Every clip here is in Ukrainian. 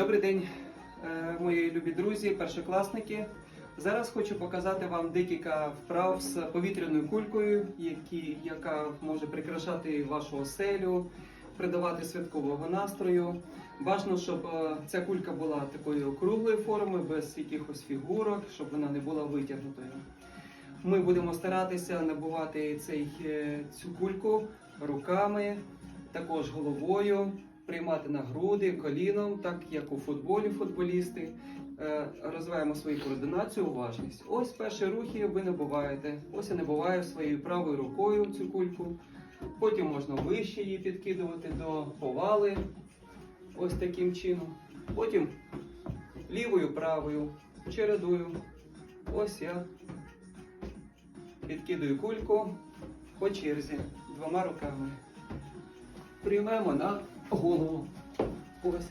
Добрий день, е, мої любі друзі, першокласники. Зараз хочу показати вам декілька вправ з повітряною кулькою, які, яка може прикрашати вашу оселю, придавати святкового настрою. Бажано, щоб е, ця кулька була такої округлої форми, без якихось фігурок, щоб вона не була витягнутою. Ми будемо старатися набувати цей, е, цю кульку руками, також головою, приймати на груди, коліном, так як у футболі футболісти. Е, Розвиваємо свою координацію, уважність. Ось перші рухи ви набуваєте. Ось я набуваю своєю правою рукою цю кульку. Потім можна вище її підкидувати до повали. Ось таким чином. Потім лівою, правою, чередую. Ось я підкидую кульку по черзі двома руками. Приймемо на голову. Ось.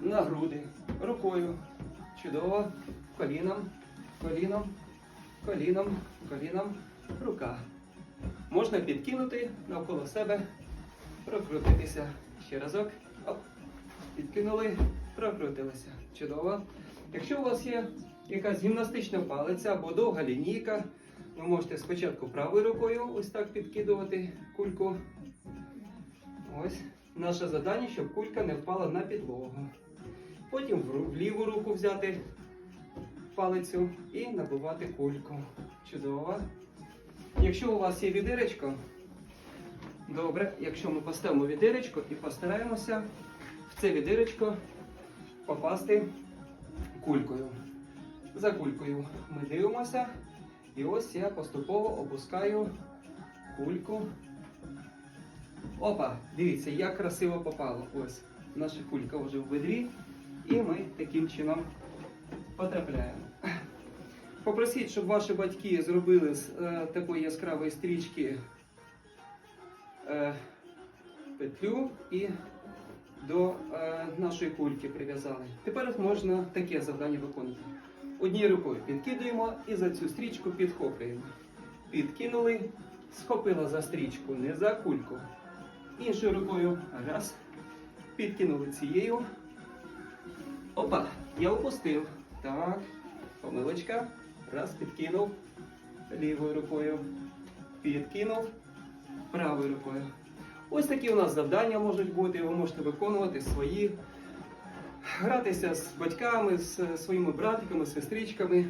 На груди. Рукою. Чудово. Коліном. Коліном. Коліном. Коліном. Рука. Можна підкинути навколо себе. Прокрутитися. Ще разок. Оп. Підкинули. Прокрутилися. Чудово. Якщо у вас є якась гімнастична палиця або довга лінійка, ви можете спочатку правою рукою ось так підкидувати кульку. Ось. Наше завдання, щоб кулька не впала на підлогу. Потім в ліву руку взяти палицю і набивати кульку. Чудово. Якщо у вас є відеречко, добре, якщо ми поставимо відеречко і постараємося в це відеречко попасти кулькою. За кулькою ми дивимося. І ось я поступово опускаю кульку. Опа, дивіться, як красиво попало. Ось наша кулька вже в ведрі. І ми таким чином потрапляємо. Попросіть, щоб ваші батьки зробили з е, такої яскравої стрічки е, петлю і до е, нашої кульки прив'язали. Тепер можна таке завдання виконати. Однією рукою підкидуємо і за цю стрічку підхоплюємо. Підкинули, схопила за стрічку, не за кульку. Іншою рукою раз. Підкинули цією. Опа, я опустив. Так, помилочка. Раз, підкинув. Лівою рукою. Підкинув. Правою рукою. Ось такі у нас завдання можуть бути. Ви можете виконувати свої гратися з батьками, з своїми братиками, сестричками,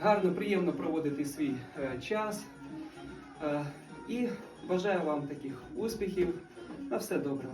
гарно, приємно проводити свій е, час. Е, і бажаю вам таких успіхів. На все добре.